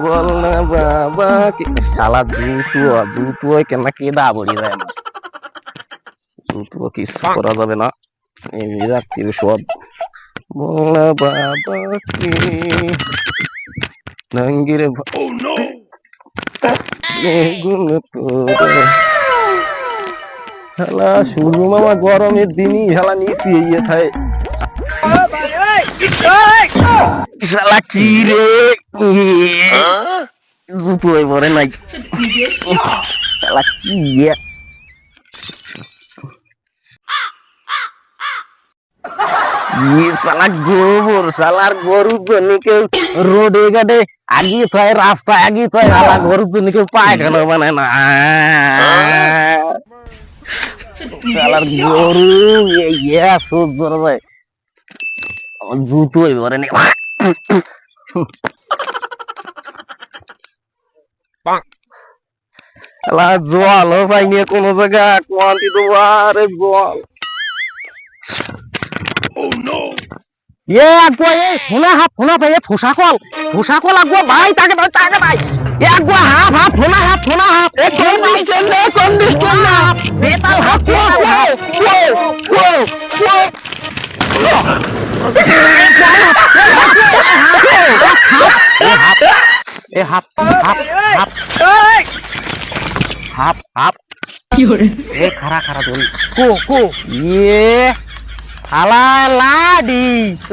বল না বাবা শালা জুতো জুতো কেন কেদা বড়ি যায় আমার জুতো কিছু করা যাবে না এমনি রাখছি সব বল না বাবা কে নঙ্গিরে বেগুন পোড়ে শালা মামা গরমের দিনই শালা শালা কি রে? জুতো পরে নাই। শালা কি শালা গোবর, শালার গরুর জন্য কেউ রোডে ঘাটে আগিয়ে থাকে রাস্তা আগিয়ে থাকে শালা গরুর জন্য কেউ পায়খানা বানায় না। শালার গরু, ইয়া সহ্য করা ভাই। আমার জুতোই ভরে নি শালা জলও নিয়ে কোনো জায়গা কোয়ান্টি দেবো, আরে জল এ আগো এ ফোনা হাফ ফোনা ভাই ফোসা কল ফোসা কল ভাই তাকে ভাই তাকে ভাই এ আগো হাফ হাফ ফোনা হাফ ফোনা হাফ এ কন্ডিশন নে কন্ডিশন না বেতাল হাফ কো কো কো কো এ হাফ হাফ হাফ হাফ হাফ এ খারা খারা দোল কো কো। ইয়ে। হালা লাডি।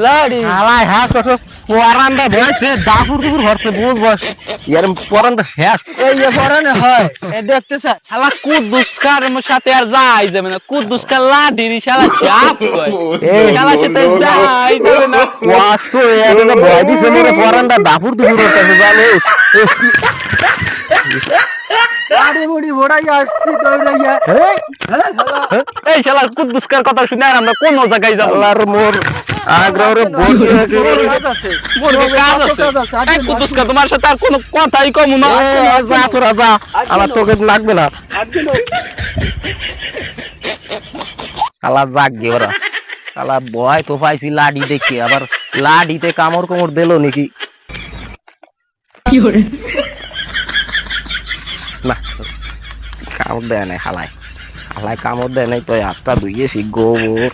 লাডি। হালা হ্যাঁ কত পরান্দা বয়সে দাপুর দুপুর হরছে বুঝ বয়স। ইয়ার পরান্দা শেষ। এই যে পরানে হয় এ দেখতে স্যার শালা কুদ্দুসকার সাথে আর যাই যাবে না। কুদ্দুসকার লাডিরি শালা চাপ কয়। এই শালা সাথে যাই যাবে না। ওয়াস তো পরান্দা দাপুর দুপুর জানো। গাড়ি মুড়ি ভোড়াই আসছি দৌড়াইয়া এই! এই শালা কুদ্দুসকার কথা শুনে আর আমরা কোন জায়গায় যাব? আল্লাহর মোর আগ্রহরে কাজ আছে এই তোমার সাথে আর কোনো কথাই কম না। যা তোরা যা আমার তোকে লাগবে না। আলা যাক গে ওরা। আলা বয় তো পাইছি লাডি দেখি। আবার লাডিতে কামড় কোমর দিল নাকি? না কামড় দেয় নাই হালায়। হালায় কামড় দেয় নাই তো হাতটা ধুইয়েছি গোবর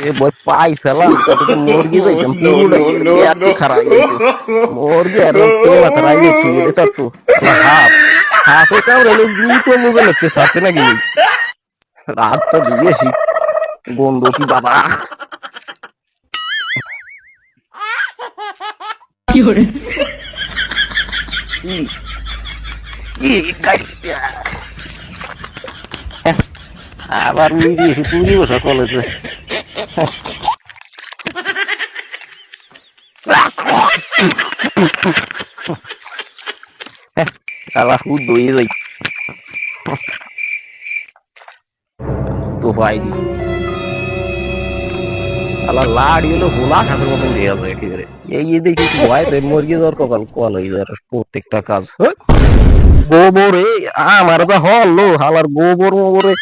এ বই পাইছিলাম মুরগি যাইতাম এত খারাপ মুরগি আর তো মাথা রাই এটা তো হাফ হাফে কামড়ে দুই তো মুগে লাগতে সাথে নাকি? রাত তো দিয়েছি গন্ধ কি বাবা। কি কি গাইয়া আবার উড়ি এসে তুলি বসা কলেজে আলা হুদ দই যাই তো ভাই আলা লাড়ি হলো হোলা মতন একেবারে এই দেখি ভয় রে মুরগি দর কপাল কল হয়ে যায় প্রত্যেকটা কাজ হ্যাঁ? গোবর এ আমার তো হলো হালার গোবর মোবরে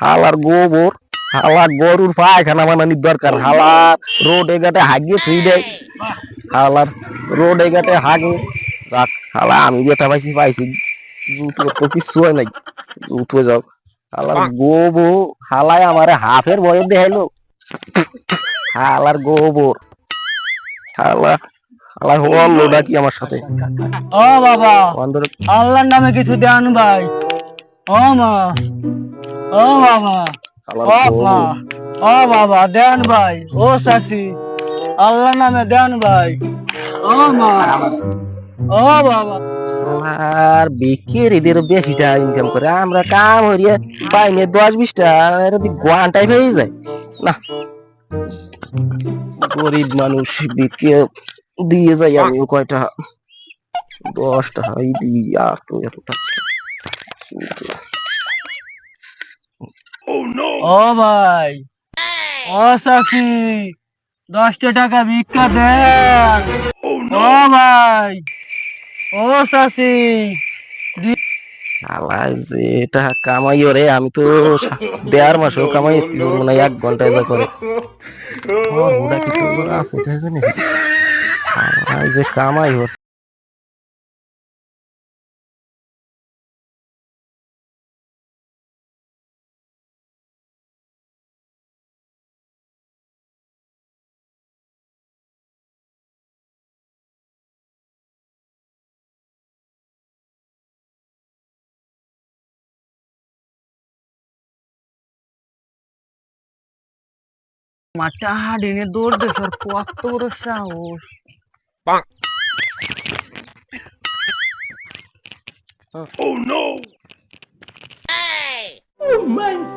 হালার গোবর হালার গরুর পায়খানা বানানির দরকার হালার রোডে ঘাটে হাগিয়ে ফ্রি দেয় হালার রোডে ঘাটে হাগে যাক হালা আমি যেটা পাইছি পাইছি জুতো তো কিছু হয় নাই জুতো হালার হালায় আমার হাফের বয়স দেখাইলো। হালার গোবর। হালা হালা হলো নাকি আমার সাথে? ও বাবা আল্লাহর নামে কিছু দেন ভাই। ও মা ও বাবা ও মা ও বাবা দেন ভাই ও শাসি আল্লাহর নামে দেন ভাই। ও মা ও বাবা। আর বিক্রিদের বেশিটা ইনকাম করে আমরা কাম হরিয়া পাইনে দশ বিশটা এটা দি ঘন্টায় হয়ে যায় না। গরিব মানুষ বিক্রি দিয়ে যাই আমি কয়টা? দশ টাকা এই দিই আর তো এত টাকা। ও ভাই। ও শাসি দশটা টাকা ভিক্ষা দেন। ও ভাই। ও শাসি আলাই যে এটা কামাইও রে আমি তো দেড় মাসেও কামাই মানে এক ঘণ্টা যা করে। যে কামাই হচ্ছে। মাঠটা হাডিনে দৌড় দে স্যার কত বড় সাহস Oh my god! Wow!